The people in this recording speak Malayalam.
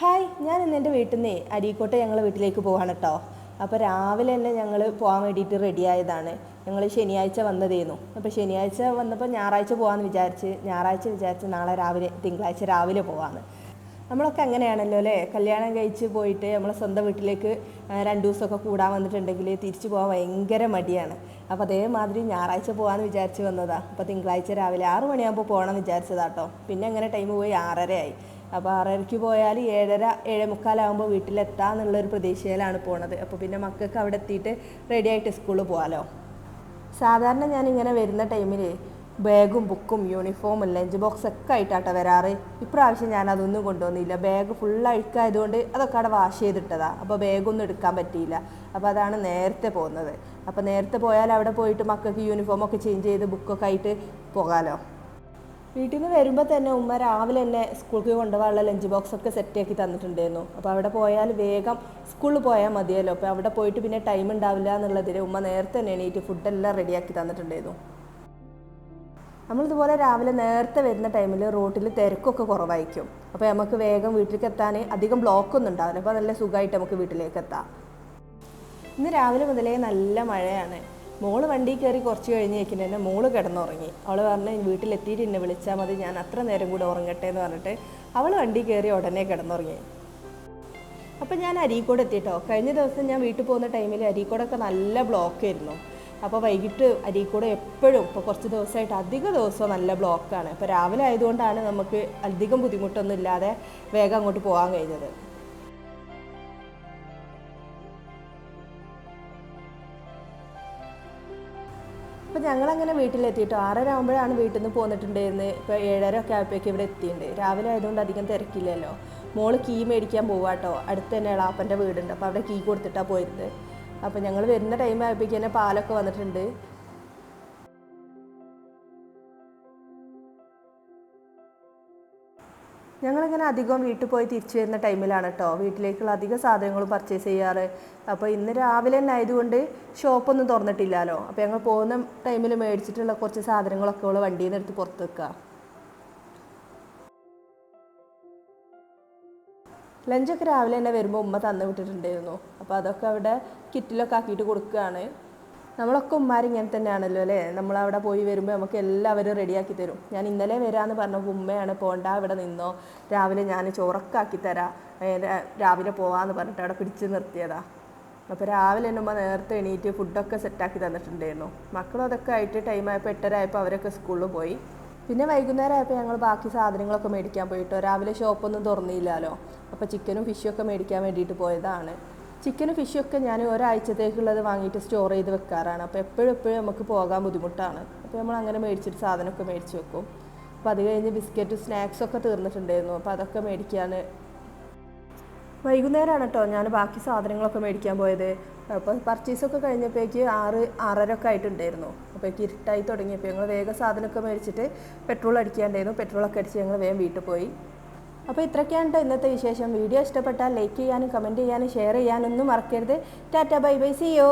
ഹായ് ഞാൻ ഇന്ന് എന്റെ വീട്ടിൽ നിന്നേ അരീക്കോട്ടെ ഞങ്ങളെ വീട്ടിലേക്ക് പോവാണ് കേട്ടോ അപ്പോൾ രാവിലെ തന്നെ ഞങ്ങൾ പോകാൻ വേണ്ടിയിട്ട് റെഡിയായതാണ് ഞങ്ങൾ ശനിയാഴ്ച വന്നതേന്നു. അപ്പോൾ ശനിയാഴ്ച വന്നപ്പോൾ ഞായറാഴ്ച പോകാമെന്ന് വിചാരിച്ച് ഞായറാഴ്ച വിചാരിച്ച് നാളെ രാവിലെ തിങ്കളാഴ്ച രാവിലെ പോകാമെന്ന് നമ്മളൊക്കെ അങ്ങനെയാണല്ലോ അല്ലേ? കല്യാണം കഴിച്ച് പോയിട്ട് നമ്മളെ സ്വന്തം വീട്ടിലേക്ക് രണ്ട് ദിവസമൊക്കെ കൂടാൻ വന്നിട്ടുണ്ടെങ്കിൽ തിരിച്ചു പോകാൻ ഭയങ്കര മടിയാണ്. അപ്പോൾ അതേമാതിരി ഞായറാഴ്ച പോകാമെന്ന് വിചാരിച്ച് വന്നതാണ് അപ്പോൾ തിങ്കളാഴ്ച രാവിലെ ആറ് മണിയാകുമ്പോൾ പോകണം എന്ന് വിചാരിച്ചതാട്ടോ പിന്നെ അങ്ങനെ ടൈം പോയി ആറരയായി. അപ്പോൾ ആറരയ്ക്ക് പോയാൽ ഏഴര ഏഴേ മുക്കാലാകുമ്പോൾ വീട്ടിലെത്താമെന്നുള്ളൊരു പ്രതീക്ഷയിലാണ് പോണത്. അപ്പോൾ പിന്നെ മക്കൾക്ക് അവിടെ എത്തിയിട്ട് റെഡി ആയിട്ട് സ്കൂളിൽ പോകാമല്ലോ സാധാരണ ഞാൻ ഇങ്ങനെ വരുന്ന ടൈമിൽ ബാഗും ബുക്കും യൂണിഫോമും ലഞ്ച് ബോക്സ് ഒക്കെ ആയിട്ടാട്ടോ വരാറ്. ഇപ്രാവശ്യം ഞാൻ അതൊന്നും കൊണ്ടുവന്നില്ല. ബാഗ് ഫുൾ അഴുക്കായതുകൊണ്ട് അതൊക്കെ അവിടെ വാഷ് ചെയ്തിട്ടതാ. അപ്പോൾ ബാഗൊന്നും എടുക്കാൻ പറ്റിയില്ല. അപ്പോൾ അതാണ് നേരത്തെ പോകുന്നത് അപ്പോൾ നേരത്തെ പോയാൽ അവിടെ പോയിട്ട് മക്കൾക്ക് യൂണിഫോമൊക്കെ ചേഞ്ച് ചെയ്ത് ബുക്കൊക്കെ ആയിട്ട് പോകാമല്ലോ വീട്ടിൽ നിന്ന് വരുമ്പോൾ തന്നെ ഉമ്മ രാവിലെ തന്നെ സ്കൂൾക്ക് കൊണ്ടുപോകാനുള്ള ലഞ്ച് ബോക്സ് ഒക്കെ സെറ്റാക്കി തന്നിട്ടുണ്ടായിരുന്നു. അപ്പോൾ അവിടെ പോയാൽ വേഗം സ്കൂളിൽ പോയാൽ മതിയല്ലോ. അപ്പോൾ അവിടെ പോയിട്ട് പിന്നെ ടൈം ഉണ്ടാവില്ല എന്നുള്ളതിൽ ഉമ്മ നേരത്തെ തന്നെ എണീറ്റ് ഫുഡെല്ലാം റെഡിയാക്കി തന്നിട്ടുണ്ടായിരുന്നു. നമ്മളിതുപോലെ രാവിലെ നേരത്തെ വരുന്ന ടൈമിൽ റോട്ടിൽ തിരക്കൊക്കെ കുറവായിരിക്കും. അപ്പോൾ നമുക്ക് വേഗം വീട്ടിലേക്ക് എത്താൻ അധികം ബ്ലോക്ക് ഒന്നും ഉണ്ടാവില്ല. അപ്പോൾ നല്ല സുഖമായിട്ട് നമുക്ക് വീട്ടിലേക്ക് എത്താം. ഇന്ന് രാവിലെ മുതലേ നല്ല മഴയാണ്. മോൾ വണ്ടി കയറി കുറച്ച് കഴിഞ്ഞേക്കിന് തന്നെ മോൾ കിടന്നുറങ്ങി. അവൾ പറഞ്ഞ് വീട്ടിലെത്തിയിട്ട് എന്നെ വിളിച്ചാൽ മതി ഞാൻ അത്ര നേരം കൂടെ ഉറങ്ങട്ടെ എന്ന് പറഞ്ഞിട്ട് അവൾ വണ്ടി കയറി ഉടനെ കിടന്നുറങ്ങി. അപ്പം ഞാൻ അരീക്കോട് എത്തിയിട്ടോ കഴിഞ്ഞ ദിവസം ഞാൻ വീട്ടിൽ പോകുന്ന ടൈമിൽ അരീക്കോടൊക്കെ നല്ല ബ്ലോക്ക് ആയിരുന്നു. അപ്പോൾ വൈകിട്ട് അരീക്കോട് എപ്പോഴും ഇപ്പോൾ കുറച്ച് ദിവസമായിട്ട് അധിക ദിവസവും നല്ല ബ്ലോക്കാണ് അപ്പോൾ രാവിലെ ആയതുകൊണ്ടാണ് നമുക്ക് അധികം ബുദ്ധിമുട്ടൊന്നും ഇല്ലാതെ വേഗം അങ്ങോട്ട് പോകാൻ കഴിഞ്ഞത്. അപ്പോൾ ഞങ്ങളങ്ങനെ വീട്ടിലെത്തിയിട്ടോ ആറര ആകുമ്പോഴാണ് വീട്ടിൽ നിന്ന് പോന്നിട്ടുണ്ടായിരുന്നത് ഇപ്പോൾ ഏഴര ഒക്കെ ആയപ്പോഴേക്ക് ഇവിടെ എത്തിയിട്ടുണ്ട് രാവിലെ ആയതുകൊണ്ട് അധികം തിരക്കില്ലല്ലോ. മോൾ കീ മേടിക്കാൻ പോവാട്ടോ അടുത്ത് തന്നെ എളാപ്പന്റെ വീടുണ്ട്. അപ്പോൾ അവിടെ കീ കൊടുത്തിട്ടാണ് പോയിരുന്നത് അപ്പോൾ ഞങ്ങൾ വരുന്ന ടൈം ആയപ്പോഴേക്ക് തന്നെ പാലൊക്കെ വന്നിട്ടുണ്ട്. ഞങ്ങളിങ്ങനെ അധികം വീട്ടിൽ പോയി തിരിച്ചു വരുന്ന ടൈമിലാണ് കേട്ടോ വീട്ടിലേക്കുള്ള അധിക സാധനങ്ങൾ പർച്ചേസ് ചെയ്യാറ്. അപ്പോൾ ഇന്ന് രാവിലെ തന്നെ ആയതുകൊണ്ട് ഷോപ്പൊന്നും തുറന്നിട്ടില്ലല്ലോ. അപ്പോൾ ഞങ്ങൾ പോകുന്ന ടൈമിൽ മേടിച്ചിട്ടുള്ള കുറച്ച് സാധനങ്ങളൊക്കെ ഉള്ള വണ്ടിയിൽ നിന്ന് എടുത്ത് പുറത്ത് വെക്കുക ലഞ്ചൊക്കെ രാവിലെ തന്നെ വരുമ്പോൾ ഉമ്മ തന്നു വിട്ടിട്ടുണ്ടായിരുന്നു. അപ്പോൾ അതൊക്കെ അവിടെ കിറ്റിലൊക്കെ ആക്കിയിട്ട് കൊടുക്കുകയാണ്. നമ്മളൊക്കെ ഉമ്മാർ ഇങ്ങനെ തന്നെയാണല്ലോ അല്ലേ? നമ്മളവിടെ പോയി വരുമ്പോൾ നമുക്ക് എല്ലാവരും റെഡിയാക്കി തരും. ഞാൻ ഇന്നലെ വരാമെന്ന് പറഞ്ഞപ്പോൾ ഉമ്മയാണ് പോണ്ട ഇവിടെ നിന്നോ. രാവിലെ ഞാൻ ചോറക്കാക്കി തരാം. രാവിലെ പോവാന്ന് പറഞ്ഞിട്ട് അവിടെ പിടിച്ച് നിർത്തിയതാ. അപ്പോൾ രാവിലെ തന്നെ ഉമ്മ നേരത്തെ എണീറ്റ് ഫുഡൊക്കെ സെറ്റാക്കി തന്നിട്ടുണ്ടായിരുന്നു. മക്കളും അതൊക്കെ ആയിട്ട് ടൈം ആയപ്പോൾ എട്ടര ആയപ്പോൾ അവരൊക്കെ സ്കൂളിൽ പോയി. പിന്നെ വൈകുന്നേരം ആയപ്പോൾ ഞങ്ങൾ ബാക്കി സാധനങ്ങളൊക്കെ മേടിക്കാൻ പോയിട്ടോ. രാവിലെ ഷോപ്പൊന്നും തുറന്നില്ലല്ലോ. അപ്പോൾ ചിക്കനും ഫിഷും ഒക്കെ മേടിക്കാൻ വേണ്ടിയിട്ട് പോയതാണ്. ചിക്കനും ഫിഷും ഒക്കെ ഞാൻ ഒരാഴ്ചത്തേക്കുള്ളത് വാങ്ങിയിട്ട് സ്റ്റോർ ചെയ്ത് വെക്കാറാണ്. അപ്പോൾ എപ്പോഴും എപ്പോഴും നമുക്ക് പോകാൻ ബുദ്ധിമുട്ടാണ്. അപ്പോൾ നമ്മൾ അങ്ങനെ മേടിച്ചിട്ട് സാധനമൊക്കെ മേടിച്ച് വെക്കും. അപ്പോൾ അത് കഴിഞ്ഞ് ബിസ്ക്കറ്റ് സ്നാക്സ് ഒക്കെ തീർന്നിട്ടുണ്ടായിരുന്നു. അപ്പോൾ അതൊക്കെ മേടിക്കാൻ വൈകുന്നേരമാണ് കേട്ടോ ഞാൻ ബാക്കി സാധനങ്ങളൊക്കെ മേടിക്കാൻ പോയത്. അപ്പോൾ പർച്ചേസൊക്കെ കഴിഞ്ഞപ്പോഴേക്ക് ആറ് ആറര ഒക്കെ ആയിട്ടുണ്ടായിരുന്നു. അപ്പോൾ ഇരുട്ടായി തുടങ്ങിയപ്പോൾ ഞങ്ങൾ വേഗം സാധനമൊക്കെ മേടിച്ചിട്ട് പെട്രോൾ അടിക്കാണ്ടായിരുന്നു. പെട്രോളൊക്കെ അടിച്ച് ഞങ്ങൾ വേഗം വീട്ടിൽ പോയി. അപ്പോൾ ഇത്രയ്ക്കാണ് ഇന്നത്തെ വിശേഷം. വീഡിയോ ഇഷ്ടപ്പെട്ടാൽ ലൈക്ക് ചെയ്യാനും കമന്റ് ചെയ്യാനും ഷെയർ ചെയ്യാനൊന്നും മറക്കരുത്. Tata bye bye. സി യോ